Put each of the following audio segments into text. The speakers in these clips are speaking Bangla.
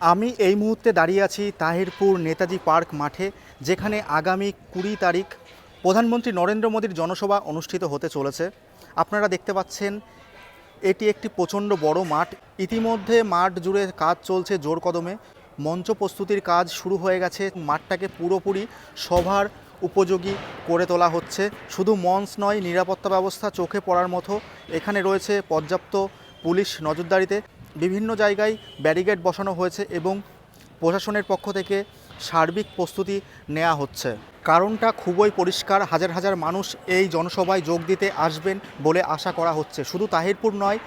আমি এই মুহূর্তে দাঁড়িয়ে আছি তাহিরপুর নেতাজি পার্ক মাঠে, যেখানে আগামী কুড়ি তারিখ প্রধানমন্ত্রী নরেন্দ্র মোদীর জনসভা অনুষ্ঠিত হতে চলেছে। আপনারা দেখতে পাচ্ছেন, এটি একটি প্রচণ্ড বড় মাঠ। ইতিমধ্যে মাঠ জুড়ে কাজ চলছে জোর কদমে। মঞ্চ প্রস্তুতির কাজ শুরু হয়ে গেছে। মাঠটাকে পুরোপুরি সভার উপযোগী করে তোলা হচ্ছে। শুধু মঞ্চ নয়, নিরাপত্তা ব্যবস্থা চোখে পড়ার মতো। এখানে রয়েছে পর্যাপ্ত পুলিশ নজরদারিতে। বিভিন্ন জায়গায় ব্যারিকেড বসানো হয়েছে এবং প্রশাসনের পক্ষ থেকে সার্বিক প্রস্তুতি নেওয়া হচ্ছে। কারণটা খুবই পরিষ্কার, হাজার হাজার মানুষ এই জনসভায় যোগ দিতে আসবেন বলে আশা করা হচ্ছে। শুধু তাহিরপুর নয়,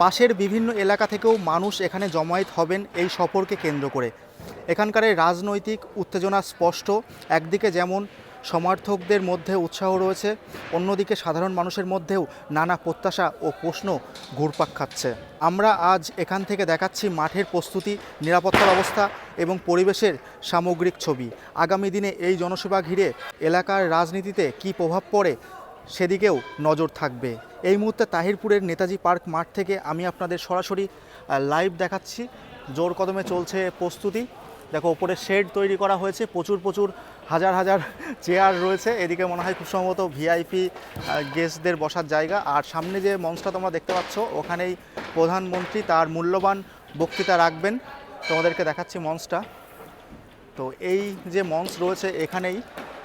পাশের বিভিন্ন এলাকা থেকেও মানুষ এখানে জমায়েত হবেন এই সফরকে কেন্দ্র করে। এখানকার রাজনৈতিক উত্তেজনা স্পষ্ট। একদিকে যেমন সমর্থকদের মধ্যে উৎসাহ রয়েছে। অন্যদিকে সাধারণ মানুষের মধ্যেও নানা প্রত্যাশা ও প্রশ্ন ঘুরপাক খাচ্ছে। আমরা আজ এখান থেকে দেখাচ্ছি মাঠের প্রস্তুতি নিরাপত্তা ব্যবস্থা এবং পরিবেশের সামগ্রিক ছবি। আগামী দিনে এই জনসেবা ঘিরে এলাকার রাজনীতিতে কী প্রভাব পড়ে সেদিকেও নজর থাকবে। এই মুহূর্তে তাহিরপুরের নেতাজি পার্ক মাঠ থেকে আমি আপনাদের সরাসরি লাইভ দেখাচ্ছি। জোর কদমে চলছে প্রস্তুতি। দেখো ওপরে শেড তৈরি করা হয়েছে। প্রচুর প্রচুর হাজার হাজার চেয়ার রয়েছে। এদিকে মনে হয় খুব সম্ভবত ভিআইপি গেস্টদের বসার জায়গা। আর সামনে যে মঞ্চটা তোমরা দেখতে পাচ্ছ, ওখানেই প্রধানমন্ত্রী তার মূল্যবান বক্তৃতা রাখবেন। তোমাদেরকে দেখাচ্ছি মঞ্চটা। তো এই যে মঞ্চ রয়েছে, এখানেই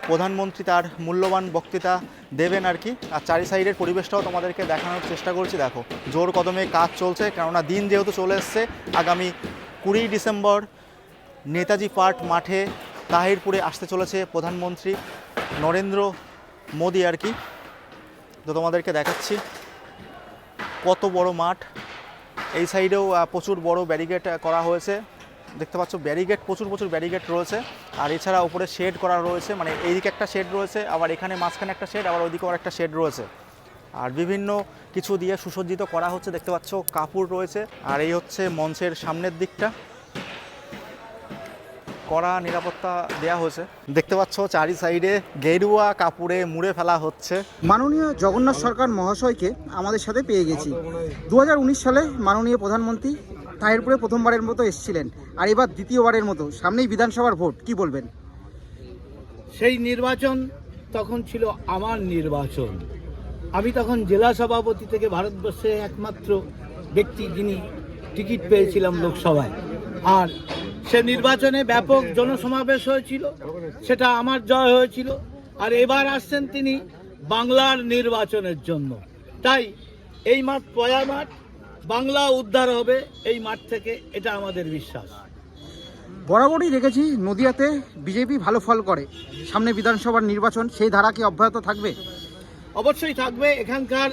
প্রধানমন্ত্রী তার মূল্যবান বক্তৃতা দেবেন আর কি। আর চারি সাইডের পরিবেশটাও তোমাদেরকে দেখানোর চেষ্টা করছি। দেখো, জোর কদমে কাজ চলছে, কেননা দিন যেহেতু চলে এসছে, আগামী কুড়ি ডিসেম্বর নেতাজি পার্ক মাঠে তাহিরপুরে আসতে চলেছে প্রধানমন্ত্রী নরেন্দ্র মোদী আর কি। তো তোমাদেরকে দেখাচ্ছি কত বড় মাঠ। এই সাইডেও প্রচুর বড় ব্যারিকেড করা হয়েছে। দেখতে পাচ্ছ, ব্যারিকেড, প্রচুর প্রচুর ব্যারিকেড রয়েছে। আর এছাড়া উপরে শেড করা রয়েছে মানে এইদিকে একটা শেড রয়েছে, আবার এখানে মাঝখানে একটা শেড, আবার ওইদিকে একটা শেড রয়েছে। আর বিভিন্ন কিছু দিয়ে সুসজ্জিত করা হচ্ছে, দেখতে পাচ্ছ, কাপড় রয়েছে। আর এই হচ্ছে মঞ্চের সামনের দিকটা। কড়া নিরাপত্তা দেওয়া হয়েছে। দেখতে পাচ্ছ চারি সাইডে গেরুয়া কাপড়ে মুড়ে ফেলা হচ্ছে। মাননীয় জগন্নাথ সরকার মহাশয়কে আমাদের সাথে পেয়ে গেছি। দু হাজার উনিশ সালে মাননীয় প্রধানমন্ত্রী তাহিরপুরে প্রথমবারের মতো এসেছিলেন আর এবার দ্বিতীয়বারের মতো। সামনেই বিধানসভার ভোট কি বলবেন? সেই নির্বাচন তখন ছিল আমার নির্বাচন। আমি তখন জেলা সভাপতি থেকে ভারতবর্ষে একমাত্র ব্যক্তি যিনি টিকিট পেয়েছিলাম লোকসভায়। আর সে নির্বাচনে ব্যাপক জনসমাবেশ হয়েছিল সেটা আমার জয় হয়েছিল আর এবার আসছেন তিনি বাংলার নির্বাচনের জন্য। তাই এই মাঠ পয়া মাঠ বাংলা উদ্ধার হবে এই মাঠ থেকে এটা আমাদের বিশ্বাস। বরাবরই দেখেছি নদিয়াতে বিজেপি ভালো ফল করে। সামনে বিধানসভার নির্বাচন সেই ধারা কি অব্যাহত থাকবে? অবশ্যই থাকবে। এখানকার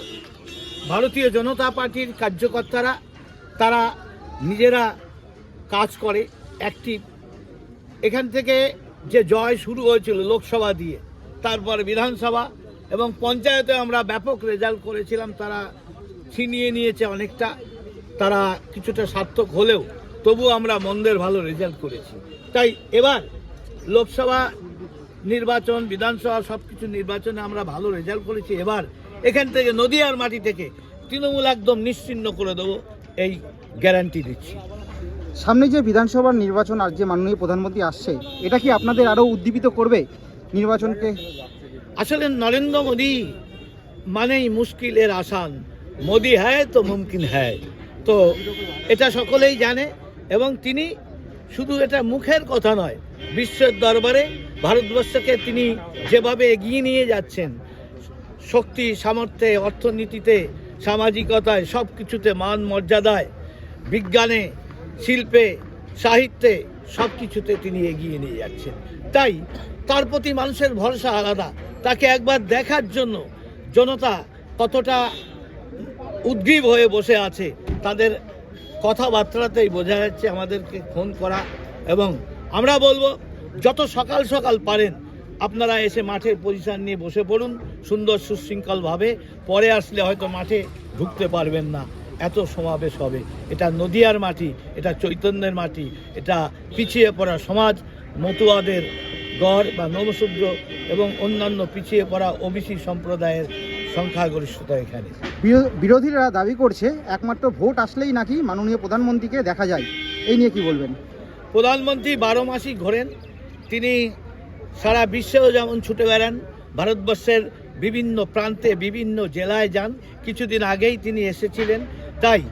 ভারতীয় জনতা পার্টির কার্যকর্তারা তারা নিজেরা কাজ করে। অ্যাক্টিভ এখান থেকে যে জয় শুরু হয়েছিল লোকসভা দিয়ে, তারপর বিধানসভা এবং পঞ্চায়েতে আমরা ব্যাপক রেজাল্ট করেছিলাম, তারা ছিনিয়ে নিয়েছে অনেকটা, তারা কিছুটা সার্থক হলেও তবু আমরা মন্দের ভালো রেজাল্ট করেছি। তাই এবার লোকসভা নির্বাচন, বিধানসভা সব কিছু নির্বাচনে আমরা ভালো রেজাল্ট করেছি। এবার এখান থেকে নদিয়ার মাটি থেকে তৃণমূল একদম নিশ্চিন্ন করে দেবো, এই গ্যারান্টি দিচ্ছি। সামনে যে বিধানসভার নির্বাচন আর যে মাননীয় প্রধানমন্ত্রী আসছে, এটা কি আপনাদের আরও উদ্দীপিত করবে নির্বাচনকে? আসলে নরেন্দ্র মোদী মানেই মুশকিলের আসান। মোদি হ্যায় তো মুমকিন হ্যায়। তো এটা সকলেই জানে এবং তিনি শুধু এটা মুখের কথা নয়, বিশ্বের দরবারে ভারতবর্ষকে তিনি যেভাবে এগিয়ে নিয়ে যাচ্ছেন, শক্তি, সামর্থ্যে, অর্থনীতিতে, সামাজিকতায় সব কিছুতে মান মর্যাদায়, বিজ্ঞানে শিল্পে, সাহিত্যে সব কিছুতে তিনি এগিয়ে নিয়ে যাচ্ছেন। তাই তার প্রতি মানুষের ভরসা আলাদা। তাকে একবার দেখার জন্য জনতা কতটা উদ্গ্রীব হয়ে বসে আছে, তাদের কথাবার্তাতেই বোঝা যাচ্ছে আমাদেরকে ফোন করা। এবং আমরা বলব, যত সকাল সকাল পারেন, আপনারা এসে মাঠের পজিশন নিয়ে বসে পড়ুন, সুন্দর সুশৃঙ্খলভাবে। পরে আসলে হয়তো মাঠে ঢুকতে পারবেন না। এত সমাবেশ হবে। এটা নদিয়ার মাটি এটা চৈতন্যের মাটি এটা পিছিয়ে পড়া সমাজ মতুয়াদের গড় বা নবশূদ্র এবং অন্যান্য পিছিয়ে পড়া ওবিসি সম্প্রদায়ের সংখ্যাগরিষ্ঠতা এখানে। বিরো- বিরোধীরা দাবি করছে একমাত্র ভোট আসলেই নাকি মাননীয় প্রধানমন্ত্রীকে দেখা যায়। এই নিয়ে কি বলবেন? প্রধানমন্ত্রী বারো মাসই ঘোরেন। তিনি সারা বিশ্বেও যেমন ছুটে বেড়ান ভারতবর্ষের বিভিন্ন প্রান্তে বিভিন্ন জেলায় যান। কিছুদিন আগেই তিনি এসেছিলেন। তাই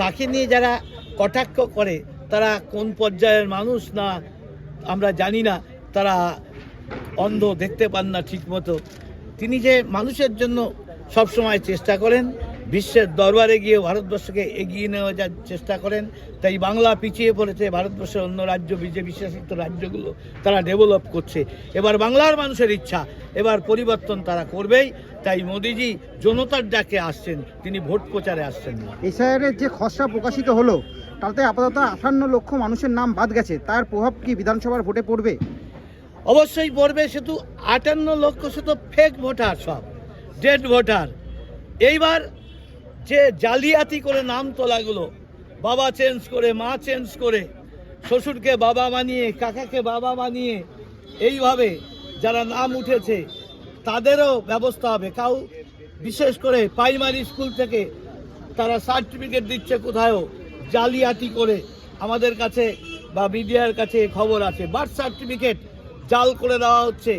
তাকে নিয়ে যারা কটাক্ষ করে, তারা কোন পর্যায়ের মানুষ না, আমরা জানি না, তারা অন্ধ দেখতে পান না ঠিকমতো। তিনি যে মানুষের জন্য সবসময় চেষ্টা করেন বিশ্বের দরবারে গিয়ে ভারতবর্ষকে এগিয়ে নেওয়া যার চেষ্টা করেন তাই বাংলা পিছিয়ে পড়েছে ভারতবর্ষের অন্য রাজ্য বিজেপি শাসিত রাজ্যগুলো তারা ডেভেলপ করছে। এবার বাংলার মানুষের ইচ্ছা এবার পরিবর্তন তারা করবেই তাই মোদিজি জনতার ডাকে আসছেন তিনি ভোট প্রচারে আসছেন না। এসআইআরের যে খসড়া প্রকাশিত হলো তাতে আপাতত আটান্ন লক্ষ মানুষের নাম বাদ গেছে তার প্রভাব কি বিধানসভার ভোটে পড়বে? অবশ্যই পড়বে শুধু আটান্ন লক্ষ শুধু ফেক ভোটার সব ডেড ভোটার এইবার যে জালিয়াতি করে নাম তোলাগুলো, বাবা চেঞ্জ করে, মা চেঞ্জ করে, শ্বশুরকে বাবা বানিয়ে, কাকাকে বাবা বানিয়ে, এইভাবে যারা নাম উঠেছে, তাদেরও ব্যবস্থা হবে। কাউ বিশেষ করে প্রাইমারি স্কুল থেকে তারা সার্টিফিকেট দিচ্ছে কোথাও জালিয়াতি করে আমাদের কাছে বা মিডিয়ার কাছে খবর আছে। বার্থ সার্টিফিকেট জাল করে দেওয়া হচ্ছে।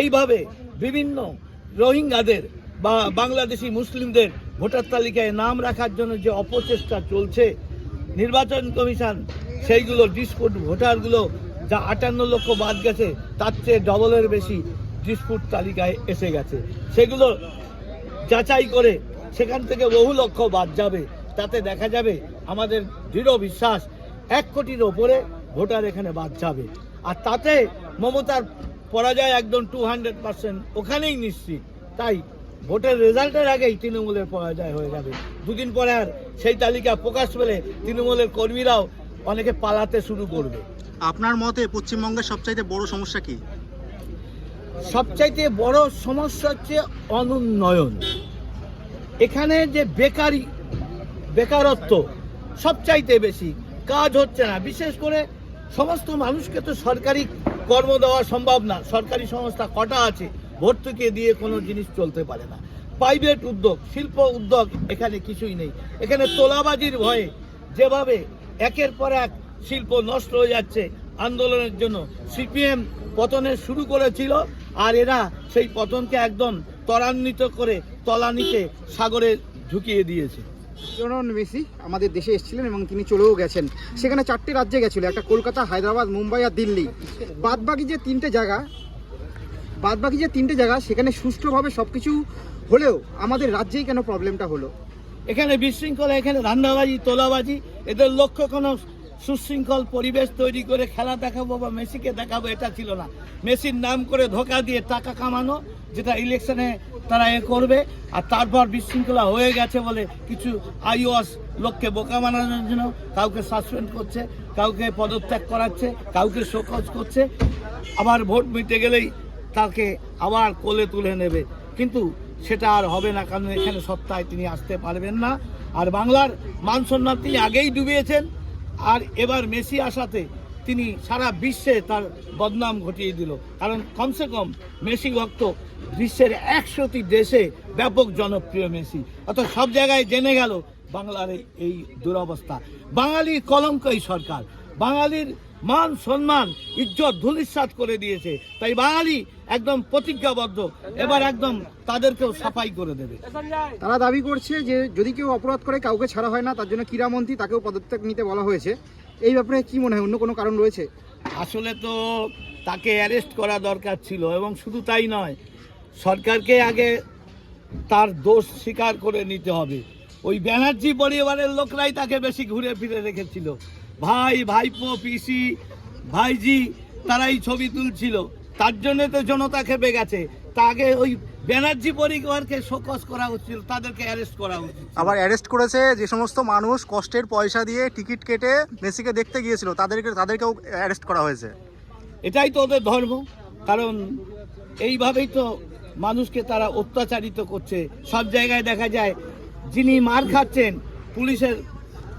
এইভাবে বিভিন্ন রোহিঙ্গাদের বা বাংলাদেশি মুসলিমদের ভোটার তালিকায় নাম রাখার জন্য যে অপচেষ্টা চলছে, নির্বাচন কমিশন সেইগুলো ডিসপুট ভোটারগুলো যা আটান্ন লক্ষ বাদ গেছে, তার চেয়ে ডবলের বেশি ডিসপুট তালিকায় এসে গেছে। সেগুলো যাচাই করে সেখান থেকে বহু লক্ষ বাদ যাবে। তাতে দেখা যাবে আমাদের দৃঢ় বিশ্বাস, এক কোটির ওপরে ভোটার এখানে বাদ যাবে। আর তাতে মমতার পরাজয় একদম টু হান্ড্রেড পার্সেন্ট ওখানেই নিশ্চিত। তাই ভোটের রেজাল্টের আগেই তৃণমূলের পরাজয় হয়ে যাবে। দুদিন পরে আর সেই তালিকা প্রকাশ পেলে তৃণমূলের কর্মীরাও অনেকে পালাতে শুরু করবে। আপনার মতে পশ্চিমবঙ্গের সবচাইতে বড় সমস্যা কি? সবচাইতে বড় সমস্যা হচ্ছে অনুন্নয়ন। এখানে যে বেকারি বেকারত্ব সবচাইতে বেশি কাজ হচ্ছে না। বিশেষ করে সমস্ত মানুষকে তো সরকারি কর্ম দেওয়া সম্ভব না। সরকারি সংস্থা কটা আছে? ভর্তুকি দিয়ে কোনো জিনিস চলতে পারে না। প্রাইভেট উদ্যোগ, শিল্প উদ্যোগ এখানে কিছুই নেই। এখানে তোলাবাজির ভয়ে যেভাবে একের পর এক শিল্প নষ্ট হয়ে যাচ্ছে, আন্দোলনের জন্য সিপিএম পতনের শুরু করেছিল আর এরা সেই পতনকে একদম ত্বরান্বিত করে তলানিতে সাগরে ঢুকিয়ে দিয়েছে। লিওনেল মেসি আমাদের দেশে এসেছিলেন এবং তিনি চলেও গেছেন। সেখানে চারটি রাজ্যে গেছিল, একটা কলকাতা, হায়দ্রাবাদ, মুম্বাই আর দিল্লি। বাদবাকি যে তিনটে জায়গা বাদবাকি যে তিনটে জায়গা, সেখানে সুষ্ঠুভাবে সব কিছু হলেও আমাদের রাজ্যেই কেন প্রবলেমটা হলো? এখানে বিশৃঙ্খলা, এখানে রান্নাবাজি, তোলাবাজি, এদের লক্ষ্য কোনো সুশৃঙ্খল পরিবেশ তৈরি করে খেলা দেখাবো বা মেসিকে দেখাবো, এটা ছিল না। মেসির নাম করে ধোকা দিয়ে টাকা কামানো, যেটা ইলেকশনে তারা এ করবে, আর তারপর বিশৃঙ্খলা হয়ে গেছে বলে কিছু আইওয়াস লোককে বোকা বানানোর জন্য কাউকে সাসপেন্ড করছে, কাউকে পদত্যাগ করাচ্ছে, কাউকে শোকজ করছে। আবার ভোট মিটে গেলেই তাকে আবার কোলে তুলে নেবে। কিন্তু সেটা আর হবে না, কারণ এখানে সত্তায় তিনি আসতে পারবেন না। আর বাংলার মান সম্মান তিনি আগেই ডুবিয়েছেন, আর এবার মেসি আসাতে তিনি সারা বিশ্বে তার বদনাম ঘটিয়ে দিল। কারণ কমসে কম মেসি ভক্ত বিশ্বের একশোটি দেশে ব্যাপক জনপ্রিয় মেসি। অর্থাৎ সব জায়গায় জেনে গেল বাংলার এই- দুরবস্থা। বাঙালির কলঙ্ক এই সরকার। বাঙালির মান সম্মান, ইজ্জত ধুলিস্বাত করে দিয়েছে। তাই বাঙালি একদম প্রতিজ্ঞাবদ্ধ। এবার একদম তাদেরকেও সাফাই করে দেবে। তারা দাবি করছে যে যদি কেউ অপরাধ করে কাউকে ছাড়া হয় না তার জন্য ক্রীড়ামন্ত্রী তাকেও পদত্যাগ নিতে বলা হয়েছে। এই ব্যাপারে কি মনে হয়? অন্য কোনো কারণ রয়েছে? আসলে তো তাকে অ্যারেস্ট করা দরকার ছিল এবং শুধু তাই নয় সরকারকে আগে তার দোষ স্বীকার করে নিতে হবে। ওই ব্যানার্জি পরিবারের লোকরাই তাকে বেশি ঘুরে ফিরে রেখেছিল। ভাই ভাইপো পিসি ভাইজি তারাই ছবি তুলছিল। তার জন্য তো জনতা খেপে গেছে। তা আগে ওই ব্যানার্জি পরিবারকে শোকস করা উচিত তাদেরকে অ্যারেস্ট করা উচিত। আবার অ্যারেস্ট করেছে যে সমস্ত মানুষ কষ্টের পয়সা দিয়ে টিকিট কেটে মেসিকে দেখতে গিয়েছিল তাদেরকে তাদেরকেও অ্যারেস্ট করা হয়েছে। এটাই তো ওদের ধর্ম। কারণ এইভাবেই তো মানুষকে তারা অত্যাচারিত করছে। সব জায়গায় দেখা যায় যিনি মার খাচ্ছেন পুলিশের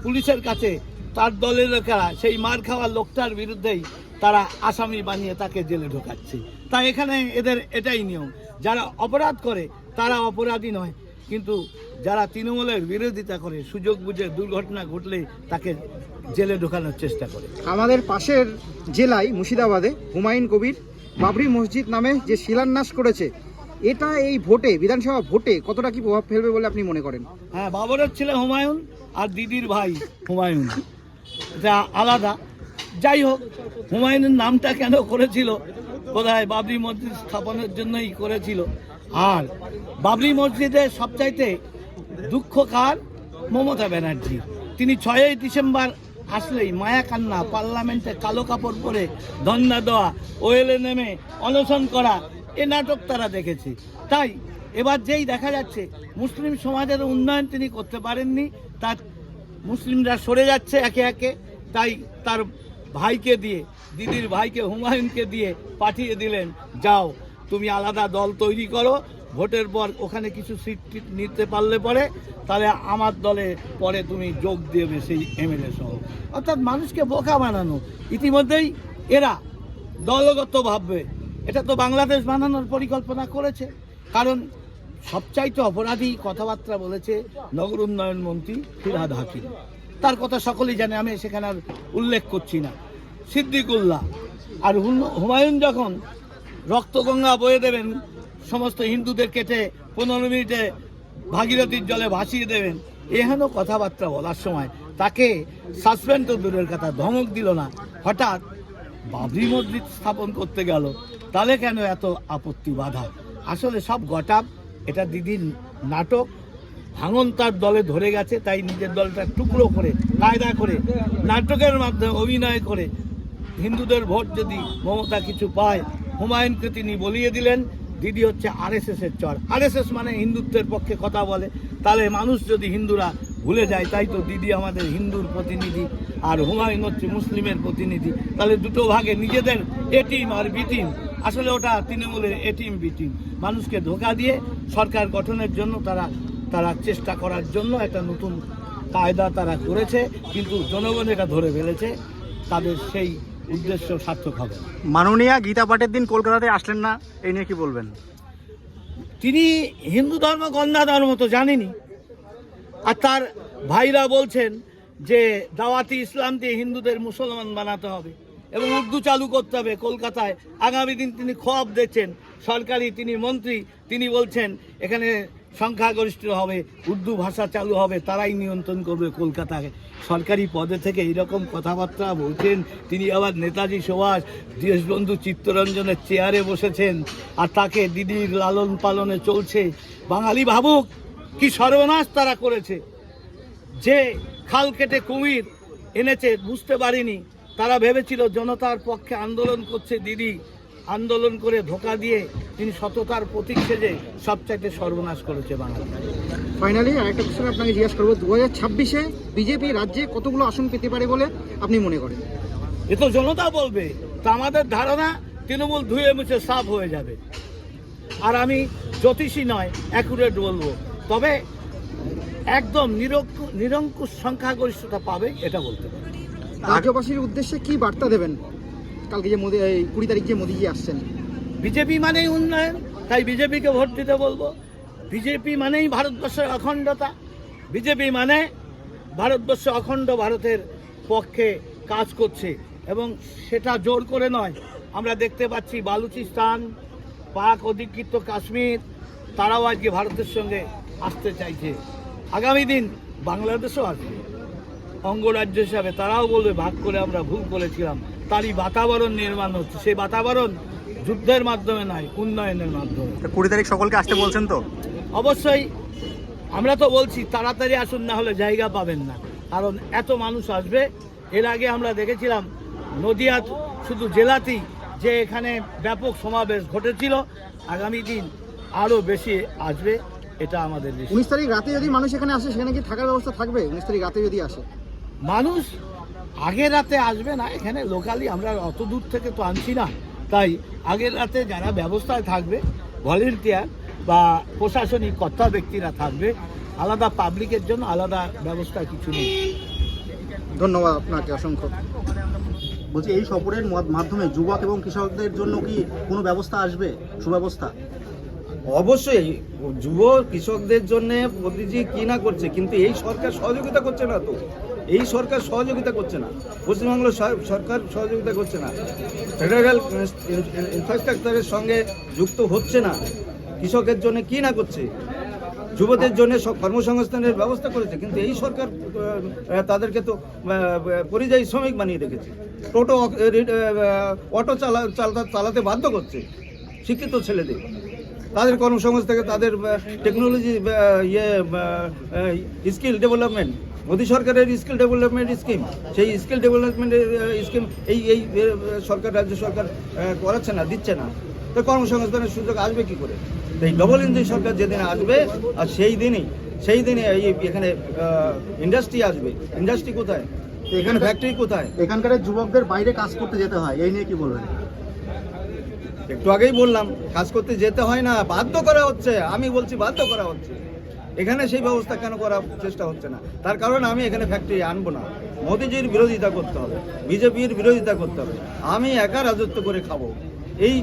পুলিশের কাছে তার দলের লোকেরা সেই মার খাওয়া লোকটার বিরুদ্ধেই তারা আসামি বানিয়ে তাকে জেলে ঢোকাচ্ছে। তাই এখানে এদের এটাই নিয়ম। যারা অপরাধ করে তারা অপরাধী নয়। কিন্তু যারা তৃণমূলের বিরোধিতা করে সুযোগ বুঝে দুর্ঘটনা ঘটলে তাকে জেলে ঢোকানোর চেষ্টা করে। আমাদের পাশের জেলায় মুর্শিদাবাদে হুমায়ুন কবির বাবরি মসজিদ নামে যে শিলান্যাস করেছে এটা এই ভোটে বিধানসভা ভোটে কতটা কি প্রভাব ফেলবে বলে আপনি মনে করেন? হ্যাঁ বাবরের ছেলে হুমায়ুন আর দিদির ভাই হুমায়ুন। এটা আলাদা। যাই হোক, হুমায়ুনের নামটা কেন করেছিল? বোধহয় বাবরি মসজিদ স্থাপনের জন্যই করেছিল। আর বাবরি মসজিদের সবচাইতে দুঃখ কার মমতা ব্যানার্জি। তিনি ছয়ই ডিসেম্বর আসলেই মায়া কান্না পার্লামেন্টে কালো কাপড় পরে ধন্যা দেওয়া ওয়েলে নেমে অনশন করা, এ নাটক তারা দেখেছে। তাই এবার যেই দেখা যাচ্ছে, মুসলিম সমাজের উন্নয়ন তিনি করতে পারেননি, তার মুসলিমরা সরে যাচ্ছে একে একে। তাই তার ভাইকে দিয়ে, দিদির ভাইকে, হুমায়ুনকে দিয়ে পাঠিয়ে দিলেন, যাও, তুমি আলাদা দল তৈরি করো, ভোটের পর ওখানে কিছু সিট নিতে পারলে পরে, তাহলে আমার দলে পরে তুমি যোগ দেবে সেই এমএলএ সহ। অর্থাৎ মানুষকে বোকা বানানো। ইতিমধ্যেই এরা দলগত ভাববে। এটা তো বাংলাদেশ বানানোর পরিকল্পনা করেছে। কারণ সবচাইতে অপরাধী কথাবার্তা বলেছে নগর উন্নয়ন মন্ত্রী ফিরহাদ হাকিম। তার কথা সকলেই জানে, আমি সেখানে আর উল্লেখ করছি না। সিদ্দিকুল্লাহ আর হুমায়ুন যখন রক্তগঙ্গা বয়ে দেবেন, সমস্ত হিন্দুদের কেটে পনেরো মিনিটে ভাগীরথীর জলে ভাসিয়ে দেবেন, এহেন কথাবার্তা বলার সময় তাকে সাসপেন্ড তো দূরের কথা, ধমক দিল না। হঠাৎ বাবরি মসজিদ স্থাপন করতে গেল, তাহলে কেন এত আপত্তি বাধা? আসলে সব গটাপ, এটা দিদির নাটক ভাঙন তার দলে ধরে গেছে, তাই নিজের দলটা টুকরো করে, কায়দা করে, নাটকের মাধ্যমে অভিনয় করে, হিন্দুদের ভোট যদি মমতা কিছু পায়, হুমায়ুনকে তিনি বলিয়ে দিলেন, দিদি হচ্ছে আরএসএস এর চর। আরএসএস মানে হিন্দুত্বের পক্ষে কথা বলে, তাহলে মানুষ যদি হিন্দুরা ভুলে যায়, তাই তো দিদি আমাদের হিন্দুর প্রতিনিধি, আর হুমায়ুন হচ্ছে মুসলিমের প্রতিনিধি। তাহলে দুটো ভাগে, নিজেদের এটিম আর বিটিম আসলে ওটা তৃণমূলের এটিম বিটিম মানুষকে ধোকা দিয়ে সরকার গঠনের জন্য তারা তারা চেষ্টা করার জন্য একটা নতুন কায়দা তারা করেছে কিন্তু জনগণ এটা ধরে ফেলেছে তাদের সেই উদ্দেশ্য সার্থক হবে। মাননীয়া গীতা পাঠের দিন কলকাতাতে আসলেন না এই নিয়ে কি বলবেন? তিনি হিন্দু ধর্ম গন্ধা ধর্ম তো জানেনি আর তার ভাইরা বলছেন যে দাওয়াতি ইসলাম দিয়ে হিন্দুদের মুসলমান বানাতে হবে এবং উর্দু চালু করতে হবে। কলকাতায় আগামী দিন তিনি খোয়াব দেখছেন সরকারি তিনি মন্ত্রী তিনি বলছেন এখানে সংখ্যাগরিষ্ঠ হবে, উর্দু ভাষা চালু হবে, তারাই নিয়ন্ত্রণ করবে কলকাতাকে। সরকারি পদে থেকে এইরকম কথাবার্তা বলছেন তিনি আবার নেতাজি সুভাষ, দেশবন্ধু চিত্তরঞ্জনের চেয়ারে বসেছেন আর তাকে দিদির লালন পালনে চলছে। বাঙালি ভাবুক কি সর্বনাশ তারা করেছে। যে খাল কেটে কুমির এনেছে বুঝতে পারিনি। তারা ভেবেছিল জনতার পক্ষে আন্দোলন করছে দিদি। আন্দোলন করে ধোকা দিয়ে তিনি সততার প্রতীক সেজে সবচাইতে সর্বনাশ করেছে বাঙালি ফাইনালি আরেকটা কোশ্চেন আপনাকে জিজ্ঞাসা করব। দু হাজার ছাব্বিশে বিজেপি রাজ্যে কতগুলো আসন পেতে পারে বলে আপনি মনে করেন? এ তো জনতা বলবে তা আমাদের ধারণা তৃণমূল ধুয়ে মুছে সাফ হয়ে যাবে। আর আমি জ্যোতিষী নয় অ্যাকুরেট বলব। তবে একদম নিরঙ্কু নিরঙ্কুশ সংখ্যাগরিষ্ঠতা পাবে এটা বলতে পারি। রাজ্যবাসীর উদ্দেশ্যে কি বার্তা দেবেন? কালকে যে মোদি, এই কুড়ি তারিখ যে মোদিজি আসছেন। বিজেপি মানেই উন্নয়ন, তাই বিজেপিকে ভোট দিতে বলব। বিজেপি মানেই ভারতবর্ষের অখণ্ডতা। বিজেপি মানে ভারতবর্ষ অখণ্ড ভারতের পক্ষে কাজ করছে এবং সেটা জোর করে নয়। আমরা দেখতে পাচ্ছি বালুচিস্তান, পাক অধিকৃত কাশ্মীর, তারাও আজকে ভারতের সঙ্গে আসতে চাইছে। আগামী দিন বাংলাদেশও আসবে। অঙ্গরাজ্য হিসাবে তারাও বলবে, ভাগ করে আমরা ভুল করেছিলাম। তারই বাতাবরণ নির্মাণ হচ্ছে। সেই বাতাবরণ যুদ্ধের মাধ্যমে নয় উন্নয়নের মাধ্যমে। কুড়ি তারিখ সকলকে আসতে বলছেন তো? অবশ্যই আমরা তো বলছি তাড়াতাড়ি আসুন না হলে জায়গা পাবেন না। কারণ এত মানুষ আসবে। এর আগে আমরা দেখেছিলাম নদিয়া শুধু জেলাতেই যে এখানে ব্যাপক সমাবেশ ঘটেছিল আগামী দিন আরও বেশি আসবে এটা আমাদের। উনিশ তারিখ রাতে যদি মানুষ এখানে আসে সেখানে কি থাকার ব্যবস্থা থাকবে? উনিশ তারিখ রাতে যদি আসে। মানুষ আগের রাতে আসবে না এখানে লোকালি আমরা অত দূর থেকে তো আনছি না। তাই আগের রাতে যারা ব্যবস্থায় থাকবে ভলেন্টিয়ার বা প্রশাসনিক কর্তা ব্যক্তিরা থাকবে আলাদা পাবলিকের জন্য আলাদা ব্যবস্থা কিছু নেই। ধন্যবাদ আপনাকে অসংখ্য। বলছি এই সফরের মা- মাধ্যমে যুবক এবং কৃষকদের জন্য কি কোনো ব্যবস্থা আসবে সুব্যবস্থা? অবশ্যই যুব কৃষকদের জন্য মোদিজি কি না করছে কিন্তু এই সরকার সহযোগিতা করছে না তো। এই সরকার সহযোগিতা করছে না। পশ্চিমবাংলা সরকার সহযোগিতা করছে না। ফেডারেল ইনফ্রাস্ট্রাকচারের সঙ্গে যুক্ত হচ্ছে না। কৃষকের জন্য কি না করছে? যুবদের জন্য কর্মসংস্থানের ব্যবস্থা করেছে। কিন্তু এই সরকার তাদেরকে তো পরিযায়ী শ্রমিক বানিয়ে রেখেছে। টোটো অটো চালা, চালা- চালাতে বাধ্য করছে শিক্ষিত ছেলেদের। তাদের কর্মসংস্থাকে, তাদের টেকনোলজি ইয়ে স্কিল ডেভেলপমেন্ট মোদী সরকারের স্কিল ডেভেলপমেন্ট স্কিম সেই স্কিল ডেভেলপমেন্টের স্কিম এই এই সরকার রাজ্য সরকার করাচ্ছে না দিচ্ছে না। তো কর্মসংস্থানের সুযোগ আসবে কি করে? তো এই ডবল ইঞ্জিন সরকার যেদিন আসবে আর সেই দিনই সেই দিনে এই এখানে ইন্ডাস্ট্রি আসবে। ইন্ডাস্ট্রি কোথায়? এখানে ফ্যাক্টরি কোথায়? এখানকার যুবকদের বাইরে কাজ করতে যেতে হয় এই নিয়ে কি বলবেন? একটু আগেই বললাম কাজ করতে যেতে হয় না বাধ্য করা হচ্ছে। আমি বলছি বাধ্য করা হচ্ছে। এখানে সেই ব্যবস্থা কেন করার চেষ্টা হচ্ছে না? তার কারণ আমি এখানে ফ্যাক্টরি আনব না। মোদিজির বিরোধিতা করতে হবে বিজেপির বিরোধিতা করতে হবে। আমি একা রাজত্ব করে খাব। এই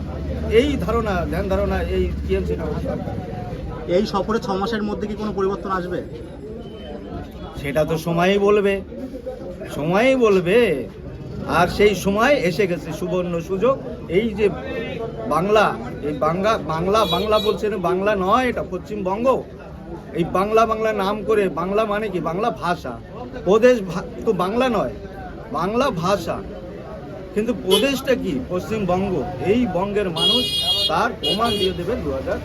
এই ধারণা ধ্যান ধারণা এই টিএমসি এই সফরে ছ মাসের মধ্যে কি কোনো পরিবর্তন আসবে? সেটা তো সময়ই বলবে। সময়ই বলবে। আর সেই সময় এসে গেছে সুবর্ণ সুযোগ। এই যে বাংলা এই বাংলা বাংলা বাংলা বলছেন বাংলা নয় এটা পশ্চিমবঙ্গ। এই বাংলা বাংলা নাম করে বাংলা মানে কি? বাংলা ভাষা। প্রদেশ তো বাংলা নয় বাংলা ভাষা। কিন্তু প্রদেশটা কি? পশ্চিমবঙ্গ। এই বঙ্গের মানুষ তার প্রমাণ দিয়ে দেবে দু হাজার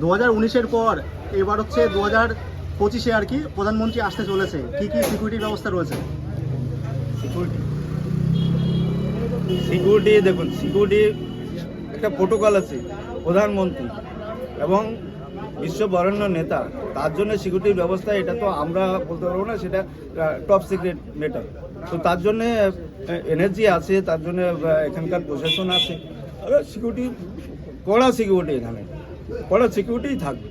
দু হাজার উনিশের পর এবার হচ্ছে দু হাজার পঁচিশে আর কি প্রধানমন্ত্রী আসতে চলেছে। কি কি সিকিউরিটির ব্যবস্থা রয়েছে? সিকিউরিটি সিকিউরিটি দেখুন সিকিউরিটি একটা প্রোটোকল আছে প্রধানমন্ত্রী। এবং বিশ্ব বরেণ্য নেতা তার জন্য সিকিউরিটির ব্যবস্থা এটা তো আমরা বলতে পারব না সেটা টপ সিক্রেট ম্যাটার তো তার জন্য এনার্জি আছে তার জন্য এখানকার প্রশাসন আছে। সিকিউরিটি কড়া সিকিউরিটি এখানে। কড়া সিকিউরিটিই থাকবে।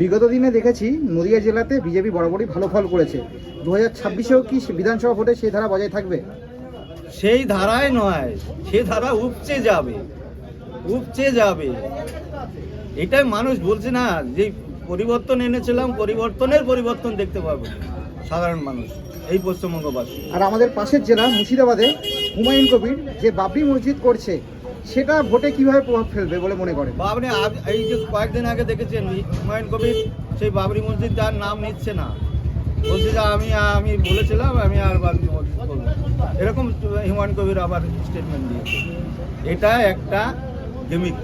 বিগত দিনে দেখেছি নদিয়া জেলাতে বিজেপি বরাবরই ভালো ফল করেছে। দু হাজার ছাব্বিশেও কি বিধানসভা ভোটে সেই ধারা বজায় থাকবে? সেই ধারায় নয় সে ধারা উপচে যাবে। উপচে যাবে। এটাই মানুষ বলছে না যে পরিবর্তন এনেছিলাম পরিবর্তনের পরিবর্তন দেখতে পাবে সাধারণ মানুষ এই পশ্চিমবঙ্গবাসী। আর আমাদের পাশের জেলা মুর্শিদাবাদে হুমায়ুন কবির যে বাবরি মসজিদ করছে সেটা ভোটে কীভাবে প্রভাব ফেলবে বলে মনে করেন? বাবরি এই যে কয়েকদিন আগে দেখেছেন হুমায়ুন কবির সেই বাবরি মসজিদ তার নাম নিচ্ছে না। বলছে যে আমি আমি বলেছিলাম আমি আর বাবরি মসজিদ করব এরকম হুমায়ুন কবির আবার স্টেটমেন্ট দিয়েছে। এটা একটা গেমিক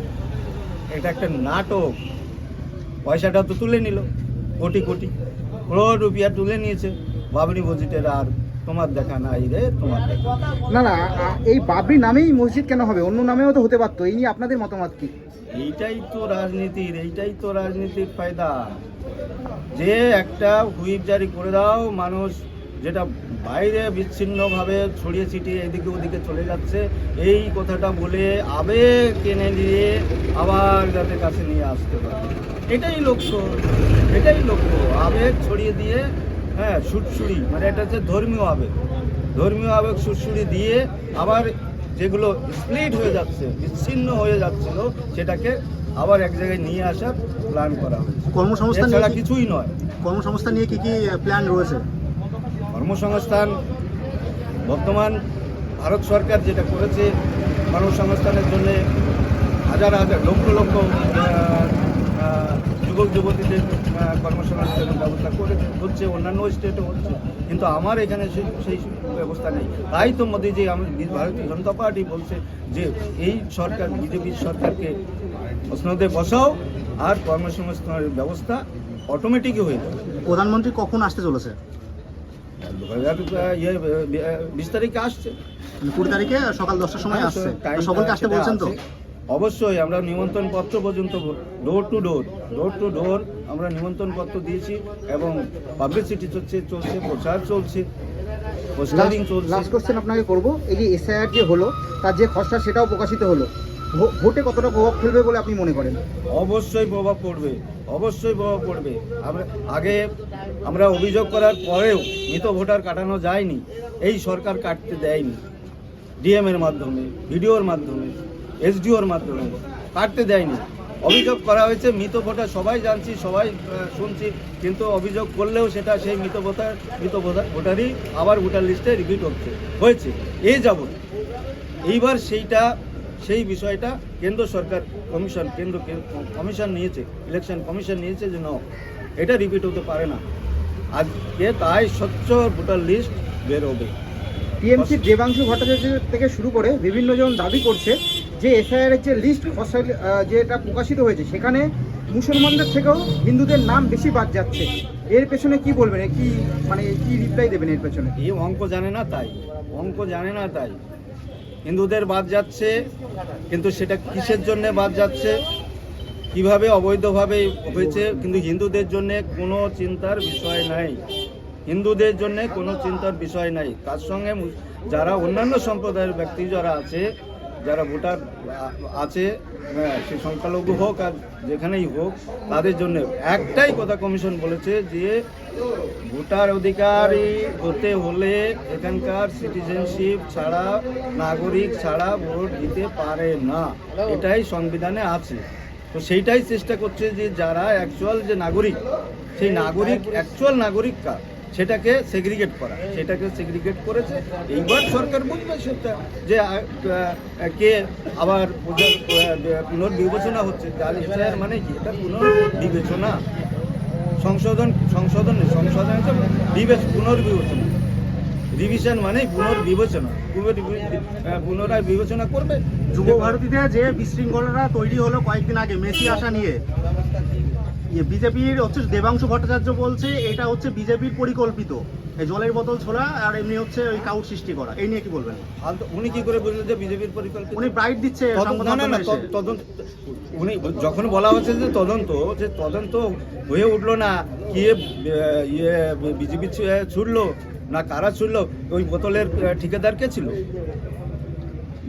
এটা একটা নাটক। পয়সাটা তো তুলে নিল কোটি কোটি। করোড় রুপিয়া তুলে নিয়েছে। বাবরি মসজিদের আর তোমার দেখা নাই রে তোমার না না এই বাবরি নামেই মসজিদ কেন হবে? অন্য নামেও তো হতে পারতো। এই নিয়ে আপনাদের মতামত কি? এইটাই তো রাজনীতির এইটাই তো রাজনীতির ফায়দা। যে একটা হুইপ জারি করে দাও মানুষ যেটা বাইরে বিচ্ছিন্নভাবে ছড়িয়ে ছিটিয়ে এদিকে ওদিকে চলে যাচ্ছে। এই কথাটা বলে আবেগ টেনে নিয়ে আবার যাতে কাছে নিয়ে আসতে পারে। এটাই লক্ষ্য এটাই লক্ষ্য। আবেগ ছড়িয়ে দিয়ে হ্যাঁ সুটসুড়ি মানে এটা হচ্ছে ধর্মীয় আবেগ। ধর্মীয় আবেগ সুটসুড়ি দিয়ে আবার যেগুলো স্প্লিট হয়ে যাচ্ছে বিচ্ছিন্ন হয়ে যাচ্ছিল সেটাকে আবার এক জায়গায় নিয়ে আসার প্ল্যান করা হয়েছে কর্মসংস্থান কি- কিছুই নয়। কর্মসংস্থান নিয়ে কি কি প্ল্যান রয়েছে? কর্মসংস্থান বর্তমান ভারত সরকার যেটা করেছে কর্মসংস্থানের জন্য হাজার হাজার, লক্ষ লক্ষ যুবক, যুবতীদের কর্মসংস্থানের ব্যবস্থা করে হচ্ছে, অন্যান্য স্টেটে হচ্ছে। কিন্তু আমার এখানে সেই সেই ব্যবস্থা নেই। তাই তো মোদীজি, আমি ভারতীয় জনতা পার্টি বলছে যে এই সরকার, বিজেপি সরকারকে প্রশ্নতে বসাও আর কর্মসংস্থানের ব্যবস্থা অটোমেটিকই হয়ে যাবে। প্রধানমন্ত্রী কখন আসতে চলেছে? বিশ তারিখে আসছে। কুড়ি তারিখে সকাল দশটার সময় হ্যাঁ, আসছে। সকলকে আসতে বলছেন তো? অবশ্যই আমরা নিমন্ত্রণ পত্র পর্যন্ত door to door door to door আমরা নিমন্ত্রণ পত্র দিয়েছি এবং পাবলিসিটি চলছে চলছে প্রচার চলছে পোস্টারিং চলছে। লাস্ট কোশ্চেন আপনাকে করব। এই যে এসআইআর যে হলো তার যে খসড়া সেটাও প্রকাশিত হলো। ভোটে কতটা প্রভাব ফেলবে বলে আপনি মনে করেন? অবশ্যই প্রভাব পড়বে, অবশ্যই প্রভাব পড়বে। আগে আমরা অভিযোগ করার পরেও মৃত ভোটার কাটানো যায়নি, এই সরকার কাটতে দেয়নি। ডিএম এর মাধ্যমে, ভিডিওর মাধ্যমে এসডিওর মাধ্যমে কাটতে দেয়নি। অভিযোগ করা হয়েছে, মৃত ভোটার সবাই জানছি, সবাই শুনছি, কিন্তু অভিযোগ করলেও সেটা সেই মৃত ভোটার মৃত ভোটার, ভোটারই আবার ভোটার লিস্টে রিপিট হচ্ছে, হয়েছে এই যাবৎ। এইবার সেইটা সেই বিষয়টা কেন্দ্র সরকার কমিশন কেন্দ্র কমিশন নিয়েছে ইলেকশন কমিশন নিয়েছে যে ন এটা রিপিট হতে পারে না। আজকে তাই স্বচ্ছ ভোটার লিস্ট বেরোবে টিএমসি দেবাংশু ভট্টাচার্য থেকে শুরু করে বিভিন্ন জন দাবি করছে যে এসআইআর এর যে লিস্ট যেটা প্রকাশিত হয়েছে সেখানে মুসলমানদের থেকেও হিন্দুদের নাম বেশি বাদ যাচ্ছে। এর পেছনে কি বলবেন? কি মানে কি রিপ্লাই দেবেন এর পেছনে? এই অঙ্ক জানে না তাই। অঙ্ক জানে না তাই। হিন্দুদের বাদ যাচ্ছে, কিন্তু সেটা কিসের জন্য বাদ যাচ্ছে? কীভাবে অবৈধভাবে হয়েছে? কিন্তু হিন্দুদের জন্য কোনো চিন্তার বিষয় নাই। হিন্দুদের জন্য কোনো চিন্তার বিষয় নাই। তার সঙ্গে যারা অন্যান্য সম্প্রদায়ের ব্যক্তি যারা আছে, যারা ভোটার আছে সে সংখ্যালঘু হোক আর যেখানেই হোক, তাদের জন্য একটাই কথা কমিশন বলেছে যে ভোটার অধিকারী হতে হলে এখানকার সিটিজেনশিপ ছাড়া, নাগরিক ছাড়া ভোট দিতে পারে না। এটাই সংবিধানে আছে। তো সেইটাই চেষ্টা করছে যে যারা অ্যাকচুয়াল যে নাগরিক, সেই নাগরিক অ্যাকচুয়াল নাগরিক কার? সেটাকে সেগ্রিগেট করা, সেটাকে সেগ্রিগেট করেছে। এইবার সরকার বুঝবে সেটা, যে কে আবার পুনর্বিবেচনা হচ্ছে। এফআইআর মানে কি? এটা পুনর্বিবেচনা। সংশোধন সংশোধন সংশোধন হচ্ছে বিবেচ- পুনর্বিবেচনা। রিভিশন মানে পুনর্বিবেচনা। পুনর্বি- পুনরায় বিবেচনা করবে। যুব ভারতীতে যে বিশৃঙ্খলা তৈরি হলো কয়েকদিন আগে, মেসি আসা নিয়ে বিজেপির হচ্ছে দেবাংশু ভট্টাচার্য বলছে এটা হচ্ছে বিজেপির পরিকল্পিত। এই জলের বোতল ছোড়া আর এমনি হচ্ছে ওই কাউট সৃষ্টি করা। এই নিয়ে কি বলবেন? উনি কি করে বুঝলেন যে বিজেপির পরিকল্পনা উনি ব্রাইট দিচ্ছে তদন্ত- না না উনি যখন বলা হচ্ছে যে তদন্ত যে তদন্ত হয়ে উঠল না কি ইয়ে বিজেপি ছুটলো না কারা ছুটলো ওই বোতলের ঠিকাদার কে ছিল?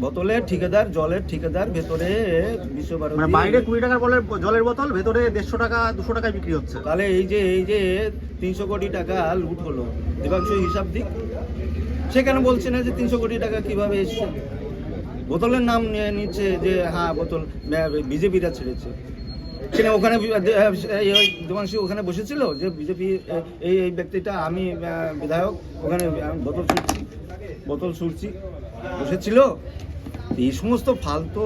বোতলের ঠিকাদার জলের ঠিকাদার ভেতরে বিশ্বভারতী মানে বাইরে কুড়ি টাকার বলের জলের বোতল ভেতরে দেড়শো টাকা দুশো টাকায় বিক্রি হচ্ছে। তাহলে এই যে এই যে তিনশো কোটি টাকা লুট হলো দেবাংশ হিসাব দিক। সেখানে বলছে না যে তিনশো কোটি টাকা কীভাবে এসছে? বোতলের নাম নিয়ে নিচ্ছে যে হ্যাঁ বোতল বিজেপিরা ছেড়েছে। সেখানে ওখানে দেবাংশী ওখানে বসেছিল যে বিজেপি এই এই ব্যক্তিটা আমি বিধায়ক ওখানে বোতল ছুটছি। বোতল ছুটছি বসেছিল। এই সমস্ত ফালতু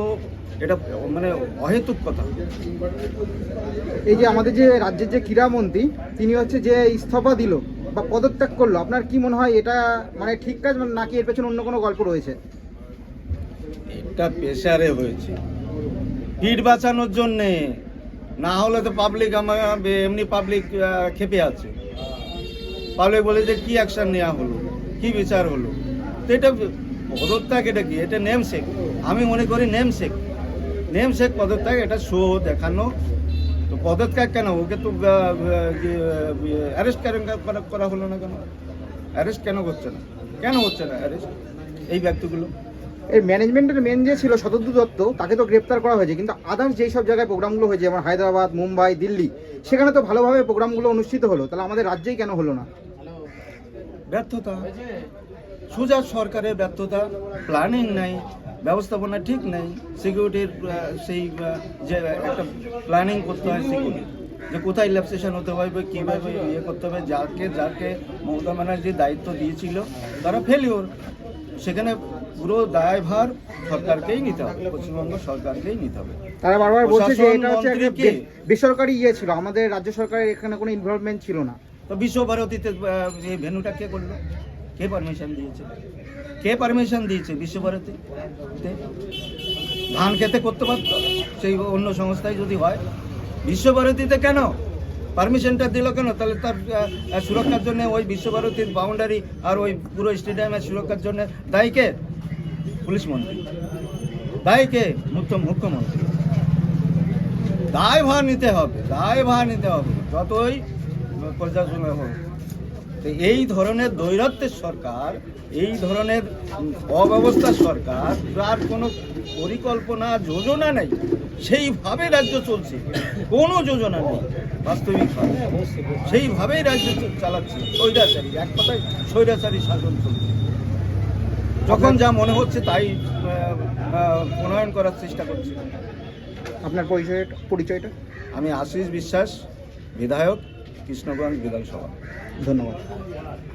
এটা মানে অহেতুক কথা। এই যে আমাদের যে রাজ্যের যে ক্রীড়ামন্ত্রী তিনি হচ্ছে যে ইস্তফা দিল বা পদত্যাগ করল। আপনার কি মনে হয় এটা মানে ঠিক কাজ নাকি এর পেছনে অন্য কোনো গল্প রয়েছে? এটা প্রেশারে হয়েছে। পিঠ বাঁচানোর জন্যে না হলে তো পাবলিক আমার এমনি পাবলিক খেপে আছে। পাবলিক বলে যে কি অ্যাকশন নেওয়া হলো কি বিচার হলো? তো এটা পদত্যাগ এটা কি? এটা নেম শেক আমি মনে করি নেম শেক নেম শেক পদত্যাগ এটা শো দেখানো। তো পদত্যাগ কেন? ওকে তো অ্যারেস্ট করা হলো না কেন? অ্যারেস্ট কেন করছে না? কেন হচ্ছে না অ্যারেস্ট এই ব্যক্তিগুলো। এই ম্যানেজমেন্টের মেন যে ছিল শতদ্রু দত্ত তাকে তো গ্রেপ্তার করা হয়েছে। কিন্তু আদার্স যেই সব জায়গায় প্রোগ্রামগুলো হয়েছে যেমন হায়দ্রাবাদ মুম্বাই দিল্লি সেখানে তো ভালোভাবে প্রোগ্রামগুলো অনুষ্ঠিত হলো। তাহলে আমাদের রাজ্যেই কেন হলো না? ব্যর্থতা। সোজা সরকারের ব্যর্থতা প্ল্যানিং নাই ব্যবস্থাপনা ঠিক নেই সিকিউরিটির সেই যে একটা প্ল্যানিং করতে হয় সিকিউরিটি যে কোথায় ল্যাপসেশন হতে হবে কীভাবে ইয়ে করতে হবে যাকে যাকে মমতা ব্যানার্জি দায়িত্ব দিয়েছিল তারা ফেলিওর সেখানে পুরো দায়ভার সরকারকেই নিতে হবে পশ্চিমবঙ্গ সরকারকেই নিতে হবে। তারা বারবার বলছে যে এটা হচ্ছে একটা বেসরকারি ইয়ে ছিল আমাদের রাজ্য সরকারের এখানে কোনো ইনভলভমেন্ট ছিল না। তো বিশ্বভারতীতে এই ভেনুটা কে করল? কে পারমিশন দিয়েছে? কে পারমিশন দিয়েছে বিশ্বভারতী? ধান খেতে করতে পারতো? সেই অন্য সংস্থায় যদি হয়, বিশ্বভারতীতে কেন? পারমিশনটা দিল কেন? তাহলে তার সুরক্ষার জন্য ওই বিশ্বভারতীর বাউন্ডারি আর ওই পুরো স্টেডিয়ামের সুরক্ষার জন্য দায়ী কে? পুলিশ মন্ত্রী। দায়ী কে? মুখ্য মুখ্যমন্ত্রী। দায় ভার নিতে হবে দায় ভার নিতে হবে। যতই প্রশাসনে হোক তো এই ধরনের দৈরত্বের সরকার এই ধরনের অব্যবস্থার সরকার যার কোনো পরিকল্পনা যোজনা নেই। সেইভাবে রাজ্য চলছে। কোনো যোজনা নেই বাস্তবিকভাবে। সেইভাবেই রাজ্য চালাচ্ছে। স্বৈরাচারী এক কথায় স্বৈরাচারী শাসন চলছে। যখন যা মনে হচ্ছে তাই প্রণয়ন করার চেষ্টা করছে। আপনার পরিচয় পরিচয়টা? আমি আশিস বিশ্বাস বিধায়ক। কৃষ্ণগঞ্জ বিধানসভা। ধন্যবাদ।